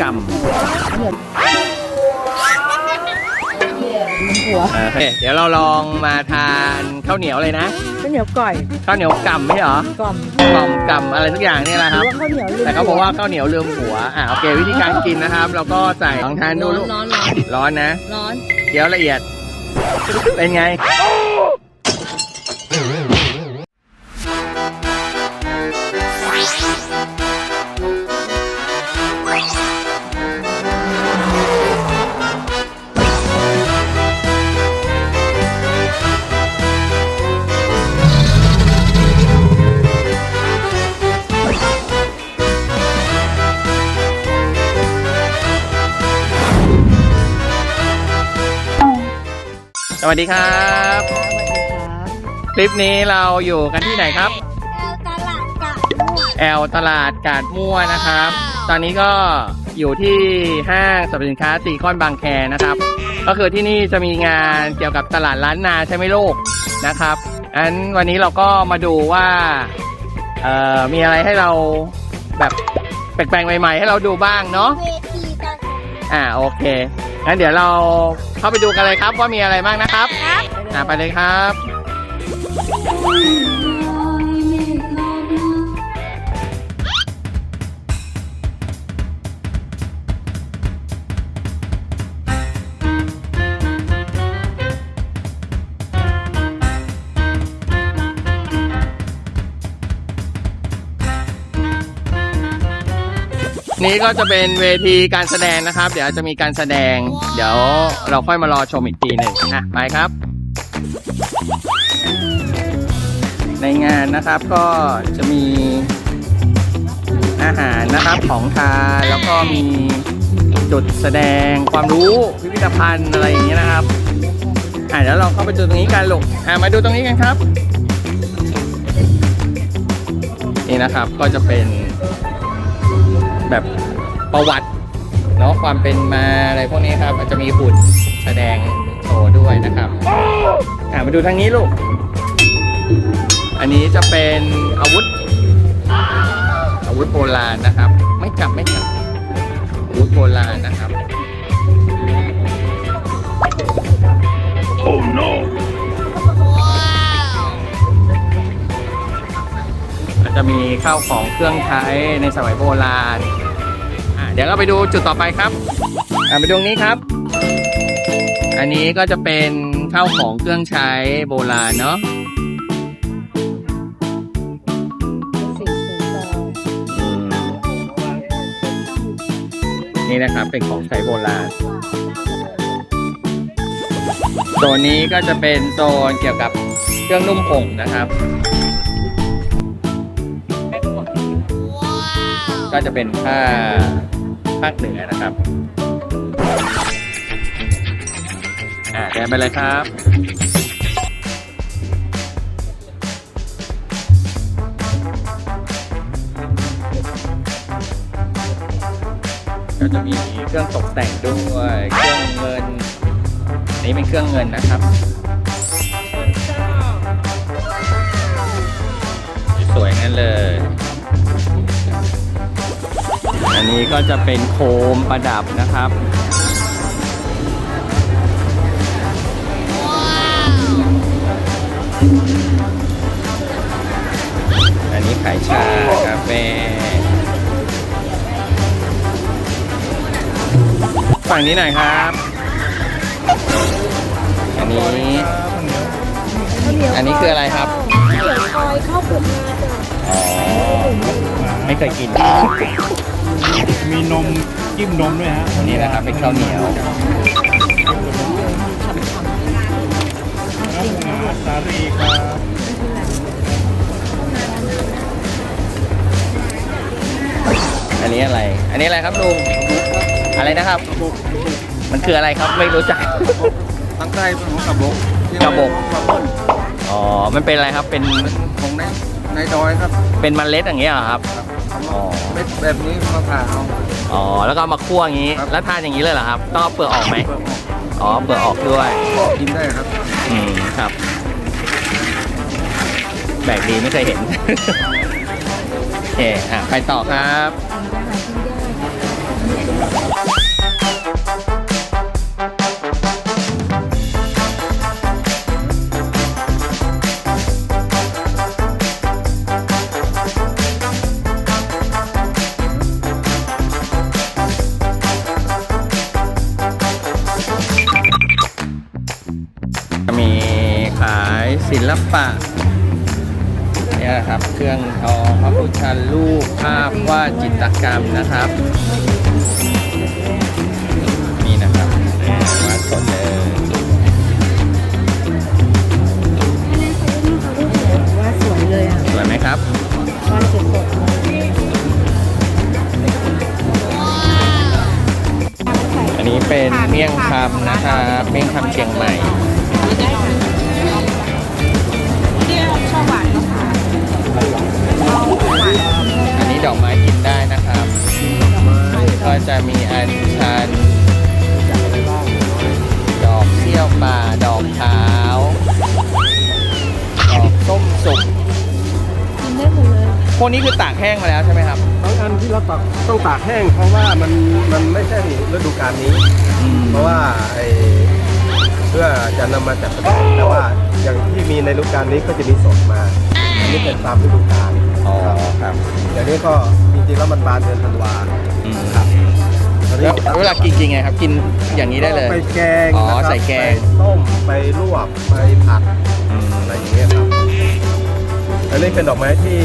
กำหัวโอเคเดี๋ยวเราลองมาทานข้าวเหนียวเลยนะข้าวเหนียวก่อยข้าวเหนียวกำไม่ใช่เหรอกล่อมกล่อมกำอะไรทุกอย่างเนี่ยแหละหครือรับว่าข้าวเหนียวลืมแต่เขาบอกว่าข้าวเหนียวลืมหัว อะโอเควิธีการกินนะครับ เราก็ใส่ลองทานดูร้อนลูกร้อนร้อนร้อนนะร้อนเคี้ยวละเอียด เป็นไง สวัสดีครับ คลิปนี้เราอยู่กันที่ไหนครับ ตลาดกับมั่วแอลตลาดกาดมั่วนะครับ ตอนนี้ก็อยู่ที่ห้างสรรพสินค้าซีคอนบางแคนะครับ ก็คือที่นี่จะมีงานเกี่ยวกับตลาดล้านนาใช่ไหมลูกนะครับอันวันนี้เราก็มาดูว่าเอ่อมีอะไรให้เราแบบแปลกๆใหม่ๆ ให้เราดูบ้างเนาะ เวทีกันอ่าโอเค งั้นเดี๋ยวเรา เข้าไปดูกันเลยครับว่ามีอะไรบ้างนะครับครับอ่าไปเลยครับ นี่ก็จะเป็นเวทีการแสดงนะครับ เดี๋ยวจะมีการแสดง เดี๋ยวเราค่อยมารอชมอีกทีหนึ่งอะไปครับ ในงานนะครับก็จะมีอาหารนะครับของทานแล้วก็มีจุดแสดงความรู้พิพิธภัณฑ์อะไรอย่างเงี้ยนะครับอะเดี๋ยวเราเข้าไปดูตรงนี้กันลูกอะมาดูตรงนี้กันครับ นี่นะครับก็จะเป็น แบบประวัติเนาะความเป็นมาอะไรพวกนี้ครับอาจจะมีหุ่นแสดงโชว์ด้วยนะครับอ่ามาดูทางนี้ลูก อันนี้จะเป็นอาวุธ อาวุธโบราณนะครับ ไม่จับไม่จับอาวุธโบราณนะครับอาจจะมีข้าวของเครื่องใช้ในสมัยโบราณอะเดี๋ยวเราไปดูจุดต่อไปครับอะไปดูตรงนี้ครับ อันนี้ก็จะเป็นข้าวของเครื่องใช้โบราณเนาะอืมนี่นะครับเป็นของใช้โบราณโซนนี้ก็จะเป็นโซนเกี่ยวกับเครื่องนุ่มห่มนะครับ ก็จะเป็นผ้า ภาคเหนือนะครับอ่าเดินไปเลยครับก็จะมีเครื่องตกแต่งด้วยเครื่องเงินนี่เป็นเครื่องเงินนะครับสวยงั้นเลย อันนี้ก็จะเป็นโคมประดับนะครับ อันนี้ขายชากาแฟฝั่งนี้หน่อยครับ อันนี้ อันนี้คืออะไรครับเดี๋ยวคอยเข้าปลุกมาจ้ะ อ๋อ ไม่เคยกิน มีนมจิ้มนมด้วยฮะนี่นะครับเป็นข้าวเหนียวครับสาลีครับอันนี้อะไร อันนี้อะไรครับลุง อะไรนะครับ มันคืออะไรครับไม่รู้จักทั้งใต้เป็นของกระบอกกระบอกกระบอกอ๋อ มันเป็นอะไรครับ เป็นของในในดอยครับ เป็นเมันเล็ดอย่างเงี้ยเหรอ ครับอ๋อเม็ดแบบนี้มาผ่าเอาอ๋อ แล้วก็เอามาคั่วอย่างงี้ครับแล้วทานอย่างนี้เลยเหรอครับ ต้องเอาเปลือกออกไหม เปลือกออกอ๋อ เปลือกออกด้วยกินได้ครับอืม ครับแปลกดีไม่เคยเห็น โอเคอะไปต่อครับจะ ศิลปะเนี่ยครับเครื่องทองพระพุทธรูปภาพวาดจิตรกรรมนะครับ นี่นะครับวาดสดเลยว่าสวยเลยอะสวยไหมครับวาสวยสดอันนี้เป็นเมี่ยงคำนะครับเมี่ยงคำเชียงใหม่ ดอกไม้กินได้นะครับก็จะมีอัญชันดอกเสี้ยวป่า ดอกขาว ดอกส้มสุกกินได้หมดเลยพวกนี้คือตากแห้งมาแล้วใช่ไหมครับ บางอันที่เราตากต้องตากแห้ง เพราะว่ามันมันไม่ใช่ฤดูกาลนี้ เพราะว่าไอ้เพื่อจะนำมาจัดแสดงแต่ว่าอย่างที่มีในฤดูกาลนี้ก็จะมีสดมาอันนี้เป็นตามฤดูกาลอ๋อครับครับอย่างนี้ก็จริงๆแล้วมันบานเดือนธันวาอืมครับตอนนี้แล้วเวลากินกินไงครับ กินอย่างนี้ได้เลยไปแกงอ๋อนะครับใส่แกง ไปต้มไปลวกไปผัดอืมอะไรอย่างเงี้ยครับอันนี้เป็นดอกไม้ที่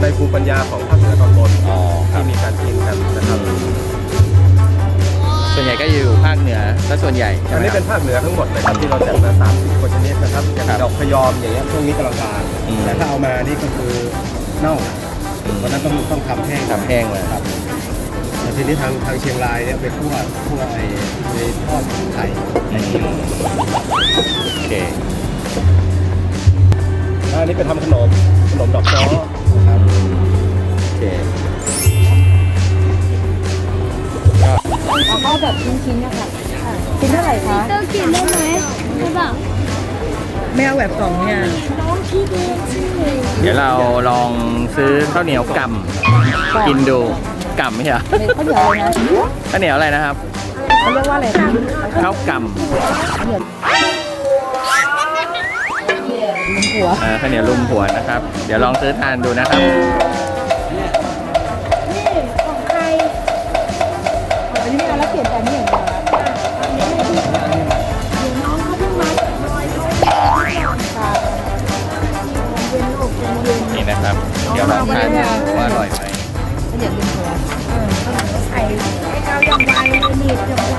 ในภูมิปัญญาของภาคเหนือตอนบนอ๋อครัที่บมีการกินกันนะครับ ส่วนใหญ่ก็อยู่ภาคเหนือซะส่วนใหญ่ใช่อันไหมนี้คเป็รับ นภาคเหนือทั้งหมดเลยครับที่เราจัดมา30กว่าชนิดนะครับอย่างครับดอกพยอมอย่างเงี้ยช่วงนี้กำลังบานอืม แต่ถ้าเอามานี่ก็คือเน่าเพราะฉะนั้นต้องต้องทำแห้งทำแห้งเลยครับแต่ทีนี้ทางทางเชียงรายเนี่ยไปคั่วคั่วไอ้ไอ้ทอดไข่อืมโอเคแล้วอันนี้ไปทำขนมขนมดอกจ้อนะครับ โอเค เอาเข้าแบบชิ้นๆนะคะชิ้นเท่าไหร่คะต้องกินได้ไหมไม่บอกไม่เอาแบบกล่องเนี่ย น้องคิดเองสิเดี๋ยวเราลองซื้อข้าวเหนียวกำกินดูกำไม่ใช่เหรอเป็นข้าวเหนียวเลยนะข้าวเหนียวอะไรนะครับเขาเรียกว่าอะไรนะข้าวกข้าวเหนียวลุงหัวำเอ่อข้าวเหนียวลุมหัวนนะครับ เดี๋ยวลองซื้อทานดูนะครับ ดี๋ยวลองทานดูว่าอร่อยไหมข้าวเหนียวลุงหัวใส่ไอ้เก้ายังไวเลยหนีบยังไว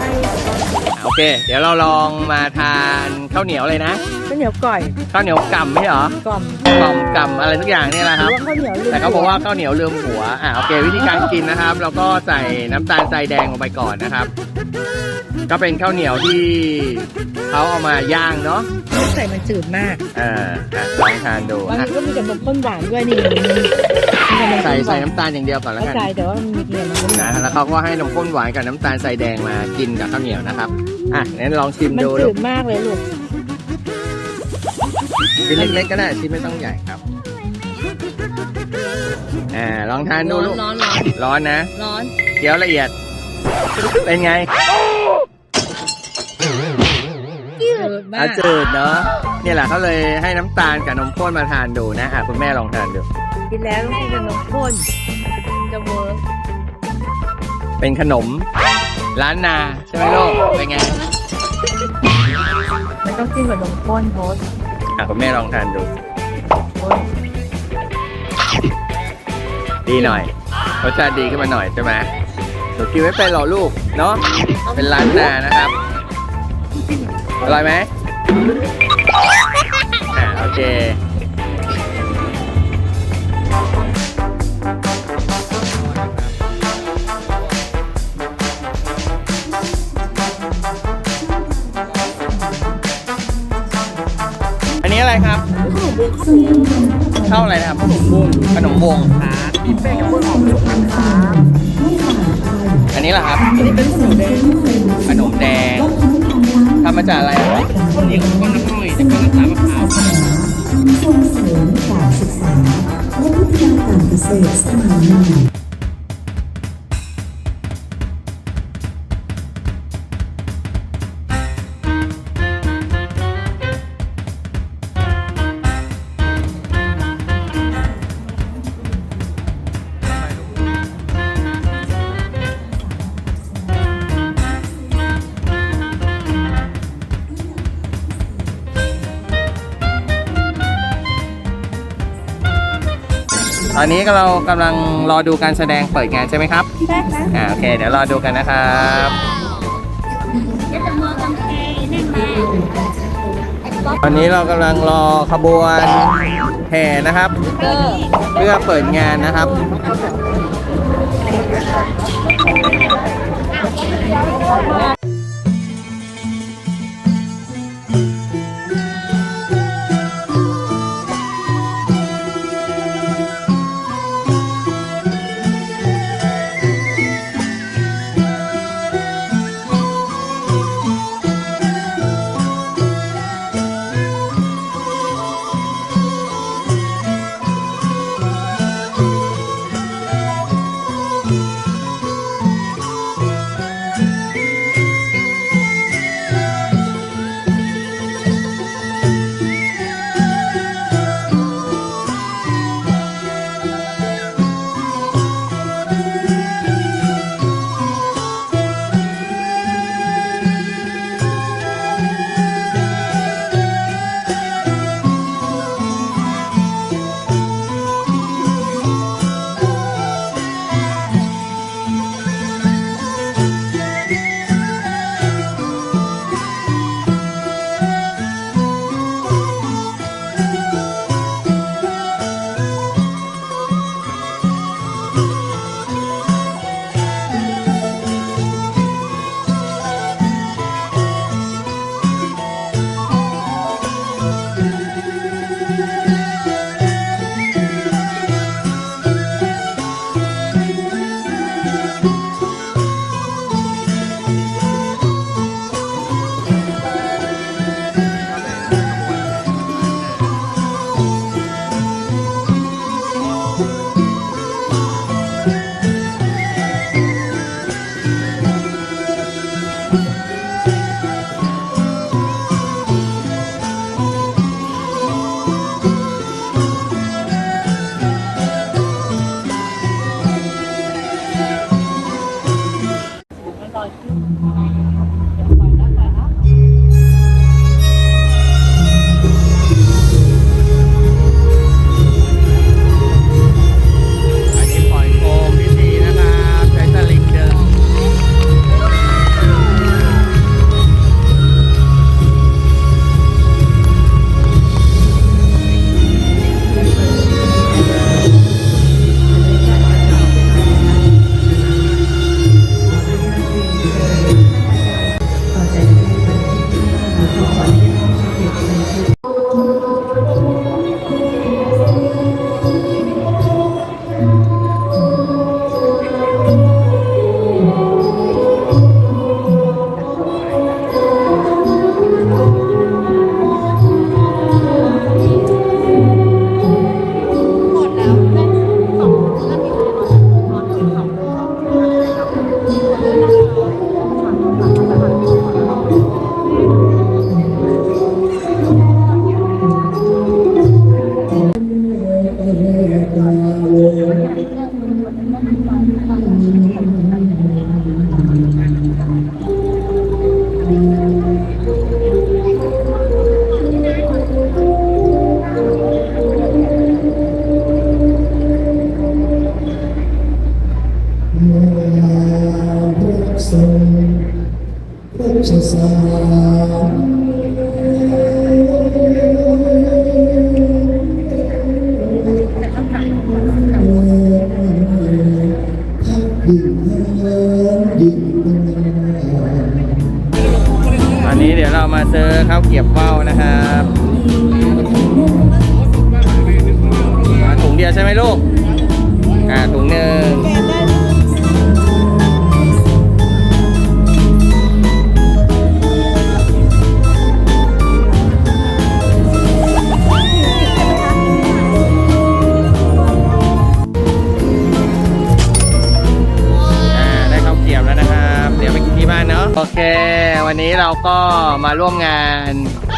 โอเค เดี๋ยวเราลองมาทานข้าวเหนียวเลยนะข้าวเหนียวก่อยข้าวเหนียวกำไม่ใช่เหรอกล่อมกล่อมกำอะไรทุกอย่างเนี่ยแหละหครืรัอบว่าข้าวเหนียวลืมแต่เขาบอกว่าข้าวเหนียวลืมหัว อ่าโอเค วิธีการกินนะครับ เราก็ใส่น้ำตาลทรายแดงลงไปก่อนนะครับ ก็เป็นข้าวเหนียวที่เขาเอามาย่างเนาะไม่ใส่มันจืดมากอ่าอะลองทานดูบางอะทีก็มีกับนมข้นหวานด้วยนี่มีกับนมใส่ข้นหใส่วานน้ำตาลอย่างเดียวก่อนแล้วเข้ากันใจแต่ว่ามันมีเกลือมันนะแล้วเขาก็ให้นมข้นหวานกับน้ำตาลทรายแดงมากินกับข้าวเหนียวนะครับอะงั้นลองชิมมันดูจืลูดกมากเลยลูกชิ้นเล็กๆก็ได้ชิ้นไม่ต้องใหญ่ครับอ่าลองทานดูลูกร้อนร้อนร้อนนะ ร้อนเคี้ยวละเอียด เป็นไงจืด มาอากจืดเนาะเนี่ยแหละเขาเลยให้น้ำตาลกับนมข้นมาทานดูนะอะคุณแม่ลองทานดู กินแล้วต้องกินกับนมข้นจะเวิร์กเป็นขนมร้านนา ใช่ไหมลูกเป็นไงมันต้องกินกับนมข้นโพสอะคุณแม่ลองทานดูโพสดีหน่อยรสชาติดีขึ้นมาหน่อยใช่ไหมหนูกินไม่เป็นหรอลูก เนาะเป็นร้านนานะครับ อร่อยไหม อ่าโอเคอันนี้อะไรครับข้าวอะไรนะครับขนมบุ้งขนมวงมีแป้งกับข้าวหอมอันนี้แหละครับ อันนี้เป็นขนมแดงขนมแดง ทำมาจากอะไรข้าวเหนียวกับน้ำอ้อยแล้วก็น้ำตาลมะพร้าวส่งเสริมการศึกษาและวิทยาการเกษตรสมัยใหม่ ตอนนี้ก็เรากำลังรอดูการแสดงเปิดงานใช่ไหมครับใช่ค่ะอ่าโอเค เดี๋ยวรอดูกันนะครับตอนนี้เรากำลังรอขบวนแห่นะครับเพื่อเปิดงานนะครับ วันนี้เราก็มาร่วมงาน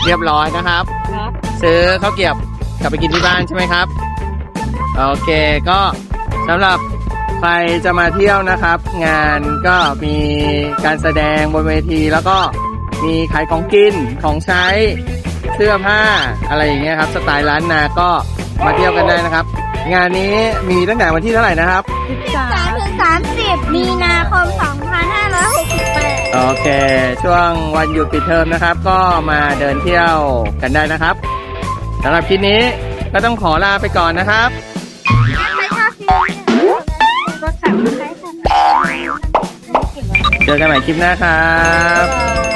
เรียบร้อยนะครับ ครับซื้อข้าวเกรียบกลับไปกินที่บ้านใช่ไหมครับ โอเคก็สำหรับใครจะมาเที่ยวนะครับ งานก็มีการแสดงบนเวทีแล้วก็มีขายของกินของใช้เสื้อผ้าอะไรอย่างเงี้ยครับ สไตล์ล้านนาก็มาเที่ยวกันได้นะครับ งานนี้มีตั้งแต่วันที่เท่าไหร่นะครับสิบสาสามมถึงสามสิบมีนาคมสองพันห้าร้อยหกสิบแปดโอเค ช่วงวันหยุดปิดเทอมนะครับ ก็มาเดินเที่ยวกันได้นะครับสำหรับคลิปนี้ก็ต้องขอลาไปก่อนนะครับใครชอบคลิปนี้กดสับสไครต์ค่ะเจอกันใหม่คลิปหน้าครับบ๊ายบาย